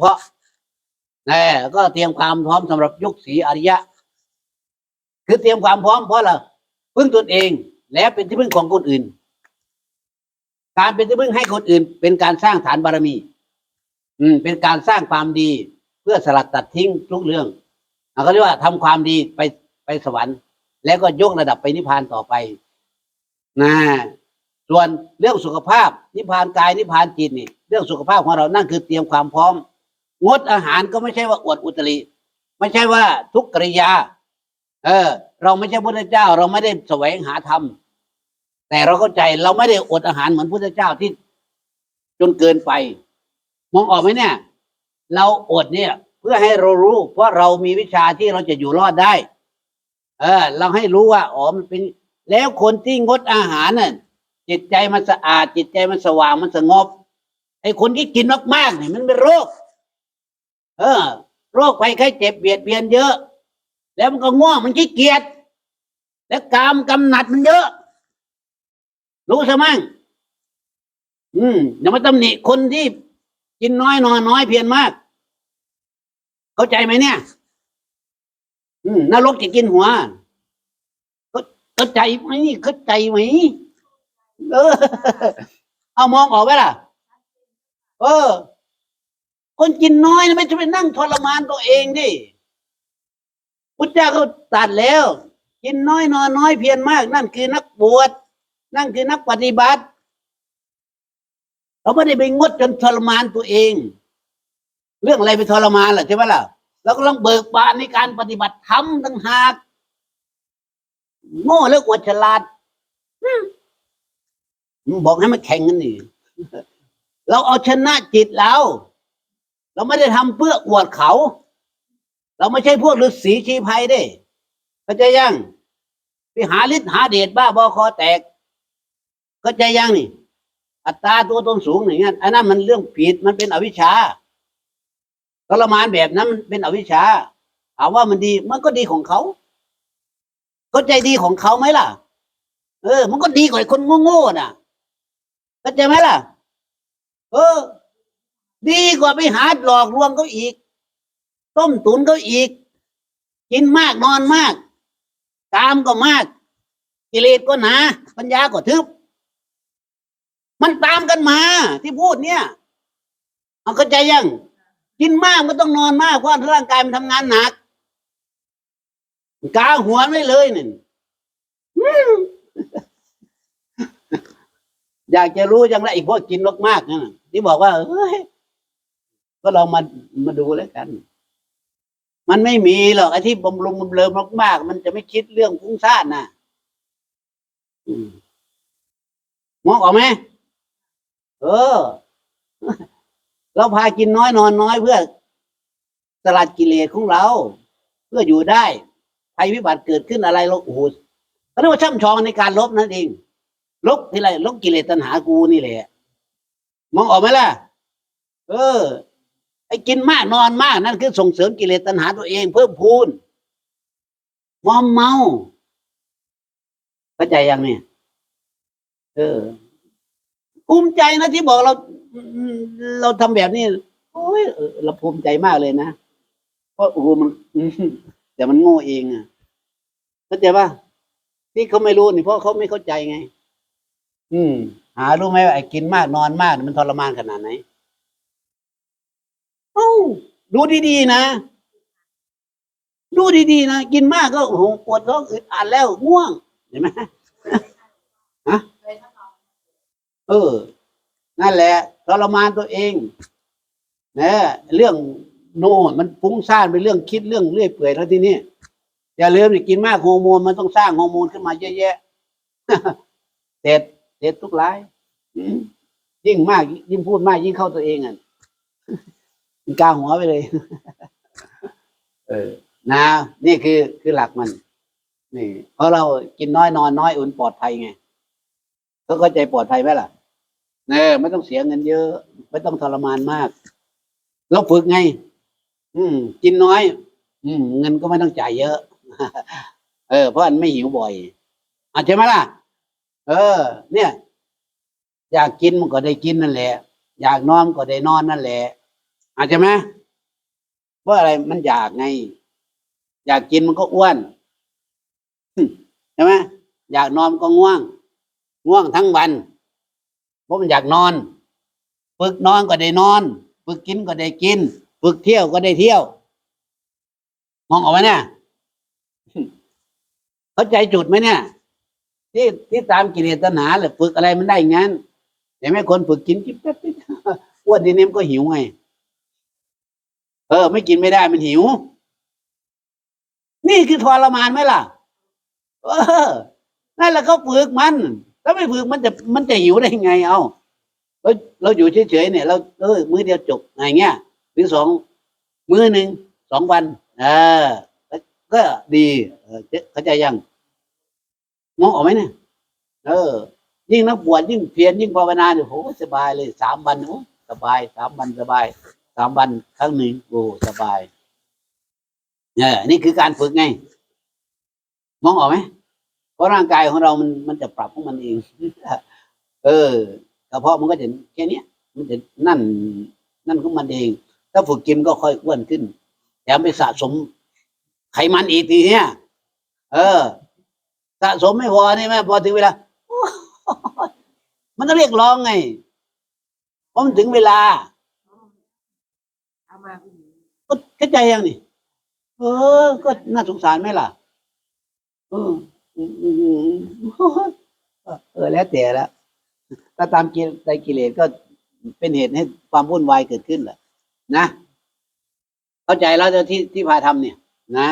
เพราะแน่ก็เตรียมความพร้อมสำหรับยุคศรีอริยะ คือเตรียมความพร้อมเพราะอะไรพึ่งตนเองและเป็นที่พึ่งของคนอื่น การเป็นที่พึ่งให้คนอื่น เป็นการสร้างฐานบารมี อืม เป็นการสร้างความดี เพื่อสลัดตัดทิ้งทุกเรื่องเขาเรียกว่าทำความดีไปไปสวรรค์ แล้วก็ยกระดับไปนิพพานต่อไปนะส่วนเรื่องสุขภาพ นิพพานกายนิพพานจิตนี่ เรื่องสุขภาพของเรานั่นคือเตรียมความพร้อม งดอาหารก็ไม่ใช่ว่าอวดอุตริ ไม่ใช่ว่าทุกกริยา เออ เราไม่ใช่พุทธเจ้า เราไม่ได้แสวงหาธรรม แต่เราเข้าใจเราไม่ได้อดอาหารเหมือนพุทธเจ้าที่ จนเกินไป มองออกไหมเนี่ย เราอดเนี่ย เพื่อให้เรารู้ เพราะเรามีวิชาที่เราจะอยู่รอดได้ เออ เราให้รู้ว่าอ๋อมันเป็น แล้วคนที่งดอาหารน่ะจิตใจมันสะอาด จิตใจมันสว่างมันสงบไอ้คนที่กินมากๆเนี่ยมันเป็นโรค เออ โรคภัยไข้เจ็บเบียดเบียนเยอะ แล้วมันก็ง่วงมันขี้เกียจแล้วกามกำหนัดมันเยอะ รู้ซะมั่งอืมอย่ามาตำหนิคนที่กินน้อยนอนน้อยเพียรมาก เข้าใจไหมเนี่ย อืมนรกจะกินหัวเข้าใจไหมเข้าใจไหมเออ เอามองออกไหมล่ะ เออ คนกินน้อยนะไม่ใช่ไปนั่งทรมานตัวเองดิพุทธเจ้าเขาตัดแล้ว กินน้อยนอนน้อยเพียรมาก นั่นคือนักบวชนั่นคือนักปฏิบัติเราไม่ได้ไปงดจนทรมานตัวเอง เรื่องอะไรไปทรมานล่ะใช่ไหมล่ะเราก็ต้องเบิกบานในการปฏิบัติธรรมต่างหากโง่แล้วอวดฉลาดบอกให้มันแข่งกันนี่เราเอาชนะจิตเรา เราไม่ได้ทำเพื่ออวดเขา เราไม่ใช่พวกฤาษีชีภัยเด้เข้าใจยังไปหาฤทธิ์หาเดชบ้าบอคอแตกเข้าใจยังนี่ อัตราตัวตนสูงอย่างนั้นอันนั้นมันเรื่องผิดมันเป็นอวิชชาทรมานแบบนั้นมันเป็นอวิชชาถามว่ามันดีมันก็ดีของเขาเข้าใจดีของเขาไหมล่ะ เออ มันก็ดีกว่าคนโง่ๆน่ะเข้าใจไหมล่ะ เออ ดีกว่าไปหาหลอกลวงเขาอีก ต้มตุนเขาอีก กินมากนอนมาก ตามก็มาก กิเลสก็หนาปัญญาก็ทึบ มันตามกันมา ที่พูดเนี่ยเอาเข้าใจยัง กินมากมันต้องนอนมากเพราะร่างกายมันทำงานหนักกาหัวไม่เลยนี่อืมอยากจะรู้จังเลยไอ้พวกกินมากๆนั่นที่บอกว่าเฮ้ย ก็ลองมามาดูแล้วกัน มันไม่มีหรอกไอ้ที่บำรุงบำเรอมากๆมันจะไม่คิดเรื่องฟุ้งซ่านนะมองออกไหมเออ เราพากินน้อยนอนน้อยเพื่อสลัดกิเลสของเรา เพื่ออยู่ได้ภัยพิบัติเกิดขึ้นอะไรเราโอ้โหเขาเรียกว่าช่ำชองในการลบนั่นเองลบที่ไรลบกิเลสตัณหากูนี่แหละมองออกไหมล่ะ เออ ไอ้กินมากนอนมากนั่นคือส่งเสริมกิเลสตัณหาตัวเองเพิ่มพูนมอมเมาเข้าใจยังเนี่ยเออภูมิใจนะที่บอกเรา เราทำแบบนี้โอ้ยเราภูมิใจมากเลยนะเพราะโอ้โหมันแต่มันโง่เองอะเข้าใจป่ะที่เขาไม่รู้นี่เพราะเขาไม่เข้าใจไง อืม หารู้ไหมว่าไอ้กินมากนอนมากมันทรมานขนาดไหน อ้าดูดีๆนะ ดูดีๆนะ กินมากก็โอ้โหปวดท้องอึดอัดแล้วง่วงเห็นไหมฮะเออ นั่นแหละทรมานตัวเองนะเรื่องโน่มันฟุ้งซ่านไปเรื่องคิดเรื่องเรื่อยเปื่อยแล้วทีนี้อย่าลืมนี่กินมากฮอร์โมนมันต้องสร้างฮอร์โมนขึ้นมาเยอะแยะเด็ดเด็ดทุกรายยิ่งมากยิ่งพูดมากยิ่งเข้าตัวเองอะ กาหัวไปเลย เออ นะ นี่คือคือหลักมัน นี่ เพราะเรากินน้อยนอนน้อยอุ่นปลอดภัยไงเขาเข้าใจปลอดภัยไหมล่ะเออไม่ต้องเสียเงินเยอะ ไม่ต้องทรมานมาก เราฝึกไง อืม กินน้อย อืม เงินก็ไม่ต้องจ่ายเยอะ เออ เพราะมันไม่หิวบ่อยอาจจะไหมล่ะ เออ เนี่ย อยากกินมันก็ได้กินนั่นแหละ อยากนอนก็ได้นอนนั่นแหละ อาจจะไหมเพราะอะไรมันอยากไง อยากกินมันก็อ้วนใช่ไหมอยากนอนก็ง่วง ง่วงทั้งวันเพราะมันอยากนอนฝึกนอนก็ได้นอนฝึกกินก็ได้กินฝึกเที่ยวก็ได้เที่ยว มองออกไหมเนี่ยเข้าใจจุดไหมเนี่ย ที่ที่ตามกิเลสตัณหาแหละฝึกอะไรมันได้งั้นเห็นไหมคนฝึกกินกินแป๊บอ้วนทีนี้มันก็หิวไง เออ ไม่กินไม่ได้มันหิว นี่คือทรมานไหมล่ะ เออนั่นแหละเขาฝึกมันถ้าไม่ฝึกมันจะมันจะหิวได้ยังไง เอาเราเราอยู่เฉยๆเนี่ย เราเออมื้อเดียวจบอะไรเงี้ยหรือสองมื้อหนึ่งสองวันเออก็ดีเออเข้าใจยังมองออกไหมเนี่ยเออ ยิ่งนักบวชยิ่งเพียรยิ่งภาวนาเนี่ยโหสบายเลยสามวันโอ้สบายสามวันสบายามวันครั้งหนึ่งโอ้สบายเนี่ยนี่คือการฝึกไง มองออกไหมเพราะร่างกายของเรามันมันจะปรับของมันเอง เออกระเพาะมันก็จะแค่นี้มันจะนั่น นั่นของมันเอง ถ้าฝึกกินก็ค่อยอ้วนขึ้นแถมไปสะสมไขมันอีกทีเนี้ยเออ สะสมไม่พอนี่ไหมพอถึงเวลามันต้องเรียกร้องไงเพราะมันถึงเวลามาผู้หญิง ก็ เข้าใจยังนี่ เออ ก็น่าสงสารไหมล่ะ เออเออแล้วแต่ละถ้าตามกิเลสใจกิเลสก็เป็นเหตุให้ความวุ่นวายเกิดขึ้นแหละนะ เข้าใจแล้วที่ที่พาทำเนี่ย นะ